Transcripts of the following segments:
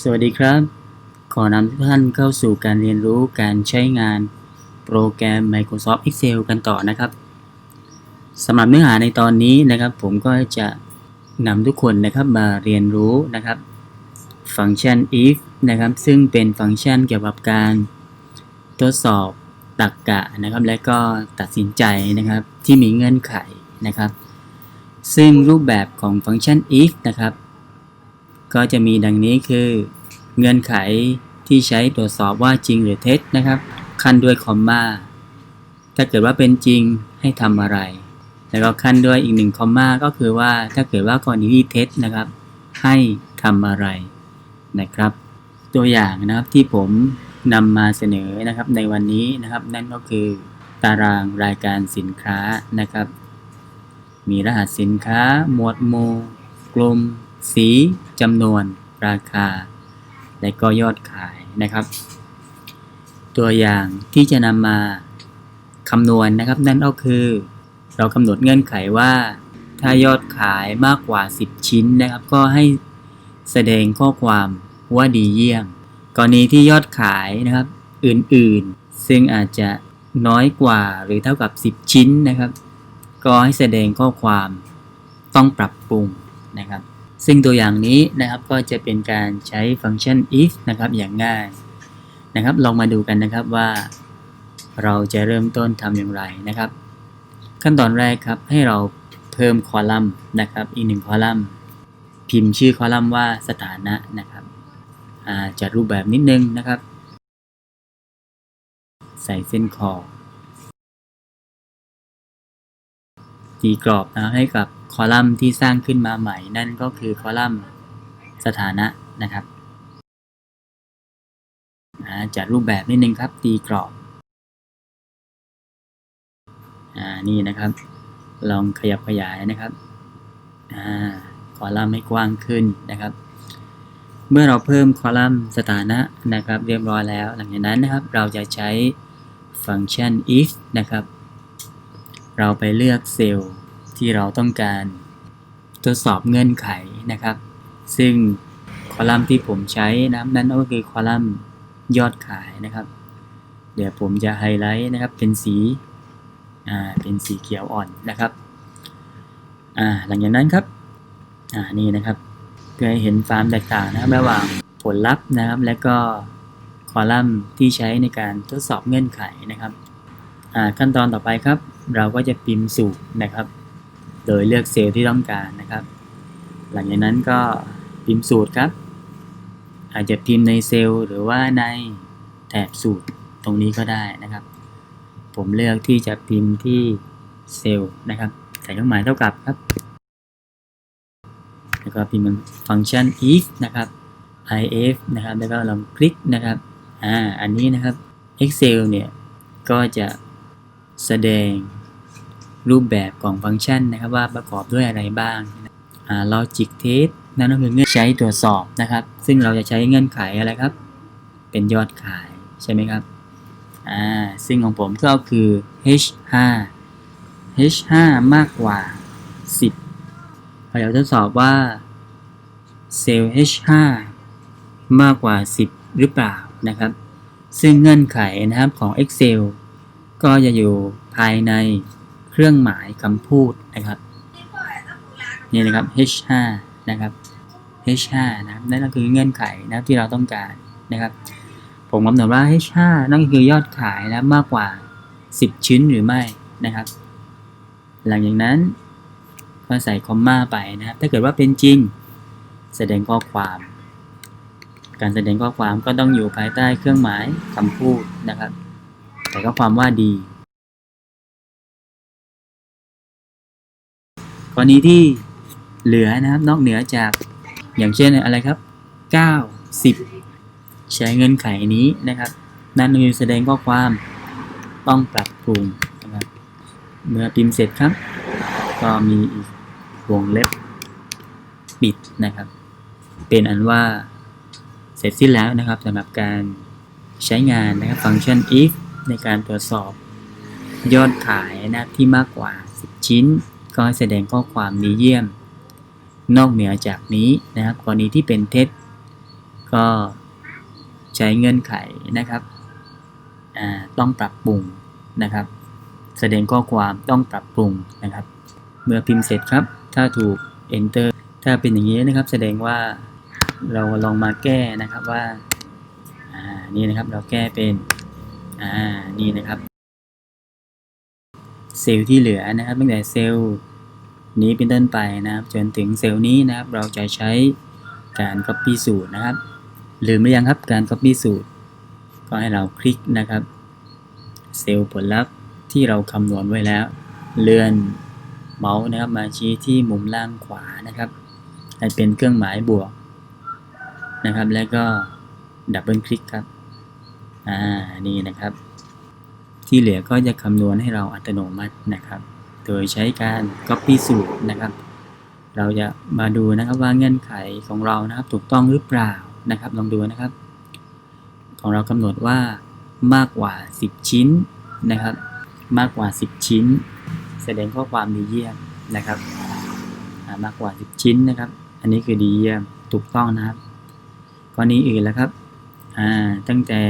สวัสดีครับ ขอนำทุกท่านเข้าสู่การเรียนรู้การใช้งานโปรแกรม Microsoft Excel กันต่อนะครับสำหรับเนื้อหาในตอนนี้นะครับ ผมก็จะนำทุกคนนะครับมาเรียนรู้นะครับ ฟังก์ชัน if นะครับ ซึ่งเป็นฟังก์ชันเกี่ยวกับการทดสอบตรรกะนะครับ และก็ตัดสินใจนะครับที่มีเงื่อนไขนะครับ ซึ่งรูปแบบของฟังก์ชัน if นะครับ ก็จะมีดังนี้คือเงื่อนไขที่ใช้ตรวจสอบว่าจริงหรือเท็จนะครับ ขั้นด้วยคอมมาถ้าเกิดว่าเป็นจริงให้ทำอะไร แล้วก็ขั้นด้วยอีกหนึ่งคอมมาก็คือว่าถ้าเกิดว่ากรณีที่เท็จนะครับ ให้ทำอะไรนะครับ ตัวอย่างนะครับที่ผมนำมาเสนอนะครับในวันนี้นะครับ นั่นก็คือตารางรายการสินค้านะครับ มีรหัสสินค้า หมวดหมู่กลุ่ม สีจำนวนราคา และก็ยอดขายนะครับ ตัวอย่างที่จะนำมาคำนวณนะครับ นั่นก็คือ เรากำหนดเงื่อนไขว่า ถ้ายอดขายมากกว่า 10 ชิ้นนะครับ ก็ให้แสดงข้อความว่าดีเยี่ยม กรณีที่ยอดขายนะครับ อื่นๆ ซึ่งอาจจะน้อยกว่าหรือเท่ากับ 10 ชิ้นนะครับ ก็ให้แสดงข้อความต้องปรับปรุงนะครับ ซึ่งตัวอย่างนี้นะครับก็จะเป็นการใช้ฟังก์ชัน if นะครับอย่างง่ายนะครับ ลองมาดูกันนะครับว่า เราจะเริ่มต้นทำอย่างไรนะครับ ขั้นตอนแรกครับให้เราเพิ่มคอลัมน์นะครับอีกหนึ่งคอลัมน์ พิมพ์ชื่อคอลัมน์ว่าสถานะนะครับจัดรูปแบบนิดนึงนะครับ ใส่เส้นขอ ตีกรอบนะให้กับคอลัมน์ที่สร้างขึ้นมาใหม่ นั่นก็คือคอลัมน์สถานะนะครับจัดรูปแบบนิดนึงครับ ตีกรอบอ่านี่นะครับ ลองขยับขยายนะครับอ่าคอลัมน์ให้กว้างขึ้นนะครับ เมื่อเราเพิ่มคอลัมน์สถานะนะครับ เรียบร้อยแล้ว หลังจากนั้นนะครับ เราจะใช้ฟังก์ชัน if นะครับ เราไปเลือกเซลล์ที่เราต้องการ ทดสอบเงื่อนไขนะครับ ซึ่งคอลัมน์ที่ผมใช้นะนั่นก็คือคอลัมน์ยอดขายนะครับ เดี๋ยวผมจะไฮไลท์นะครับเป็นสีอ่าเป็นสีเขียวอ่อนนะครับอ่าหลังจากนั้นครับอ่านี่นะครับเพื่อให้เห็นความแตกต่างนะครับระหว่างผลลัพธ์นะครับ และก็คอลัมน์ที่ใช้ในการทดสอบเงื่อนไขนะครับอ่าขั้นตอนต่อไปครับ เราก็จะพิมพ์สูตรนะครับ โดยเลือกเซลล์ที่ต้องการนะครับ หลังจากนั้นก็พิมพ์สูตรครับ อาจจะพิมพ์ในเซลล์หรือว่าในแถบสูตรตรงนี้ก็ได้นะครับ ผมเลือกที่จะพิมพ์ที่เซลล์นะครับ ใส่เครื่องหมายเท่ากับครับ แล้วก็พิมพ์ฟังก์ชัน if นะครับ if นะครับ แล้วก็ลองคลิกนะครับ อ่า อันนี้นะครับ Excel เนี่ย ก็จะ แสดงรูปแบบของฟังก์ชันนะครับว่าประกอบด้วยอะไรบ้างอ่า logic test นั่นก็คือเงื่อนใช้ตรวจสอบนะครับ ซึ่งเราจะใช้เงื่อนไขอะไรครับ เป็นยอดขายใช่ไหมครับอ่าซึ่งของผมก็คือ H5 H5 มากกว่า 10 เราจะทดสอบว่าเซลล์ H5 มากกว่า 10 หรือเปล่านะครับ ซึ่งเงื่อนไขนะครับของ Excel ก็จะอยู่ภายในเครื่องหมายคำพูดนะครับ นี่นะครับ H5 นะครับ H5 นะครับนั่นก็คือเงื่อนไขนะที่เราต้องการนะครับ ผมกำหนดว่า H5 นั่นก็คือยอดขายนะมากกว่า 10 ชิ้นหรือไม่นะครับ หลังจากนั้นก็ใส่คอมมาไปนะครับ ถ้าเกิดว่าเป็นจริง แสดงข้อความ การแสดงข้อความก็ต้องอยู่ภายใต้เครื่องหมายคำพูดนะครับ แต่ก็ความว่าดี กรณีที่เหลือนะครับนอกเหนือจากอย่างเช่นอะไรครับ 9 10 ใช้เงื่อนไขนี้นะครับ นั่นคือแสดงข้อความต้องปรับปรุงนะครับเมื่อพิมพ์เสร็จครับ ก็มีอีกวงเล็บปิดนะครับ เป็นอันว่าเสร็จสิ้นแล้วนะครับสำหรับการใช้งานนะครับฟังก์ชัน if ในการตรวจสอบ ยอดขายนะครับที่มากกว่า 10 ชิ้น ก็ให้แสดงข้อความดีเยี่ยม นอกเหนือจากนี้นะครับกรณีที่เป็นเท็จ ก็ใช้เงื่อนไขนะครับต้องปรับปรุงนะครับ แสดงข้อความต้องปรับปรุงนะครับ เมื่อพิมพ์เสร็จครับ ถ้าถูก enter ถ้าเป็นอย่างนี้นะครับ แสดงว่าเราลองมาแก้นะครับว่า อ่า นี่นะครับเราแก้เป็น อ่า นี่นะครับ เซลล์ที่เหลือนะครับตั้งแต่เซลล์นี้เป็นต้นไปนะครับจนถึงเซลล์นี้นะครับ เราจะใช้การ copy สูตรนะครับ ลืมหรือยังครับการ copy สูตร ก็ให้เราคลิกนะครับ เซลล์ผลลัพธ์ที่เราคำนวณไว้แล้ว เลื่อนเมาส์นะครับมาชี้ที่มุมล่างขวานะครับให้เป็นเครื่องหมายบวกนะครับ แล้วก็ดับเบิลคลิกครับ อ่านี่นะครับ ที่เหลือก็จะคำนวณให้เราอัตโนมัตินะครับ โดยใช้การ copy สูตรนะครับ เราจะมาดูนะครับว่าเงื่อนไขของเรานะครับ ถูกต้องหรือเปล่านะครับ ลองดูนะครับ ของเรากำหนดว่ามากกว่า 10 ชิ้นนะครับ มากกว่า 10 ชิ้น แสดงข้อความดีเยี่ยมนะครับมากกว่า 10 ชิ้นนะครับ อันนี้คือดีเยี่ยมถูกต้องนะครับกรณีอื่นแล้วครับอ่าตั้งแต่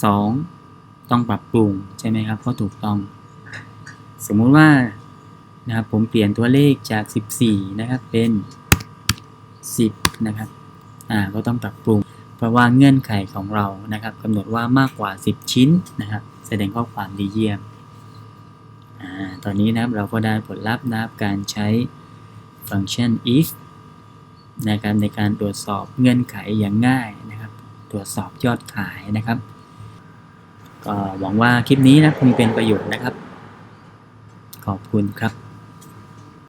2 ต้องปรับปรุงใช่ไหมครับ ก็ถูกต้อง สมมุติว่านะครับผมเปลี่ยนตัวเลขจาก 14 นะครับเป็น 10 นะครับอ่าก็ต้องปรับปรุง เพราะว่าเงื่อนไขของเรานะครับกำหนดว่ามากกว่า 10 ชิ้นนะครับ แสดงข้อความดีเยี่ยมอ่าตอนนี้นะครับเราก็ได้ผลลัพธ์นะครับการใช้ฟังก์ชัน if นะครับในการตรวจสอบเงื่อนไขอย่างง่ายนะครับ ตรวจสอบยอดขายนะครับ ก็หวังว่าคลิปนี้นะคงเป็นประโยชน์นะครับ ขอบคุณครับ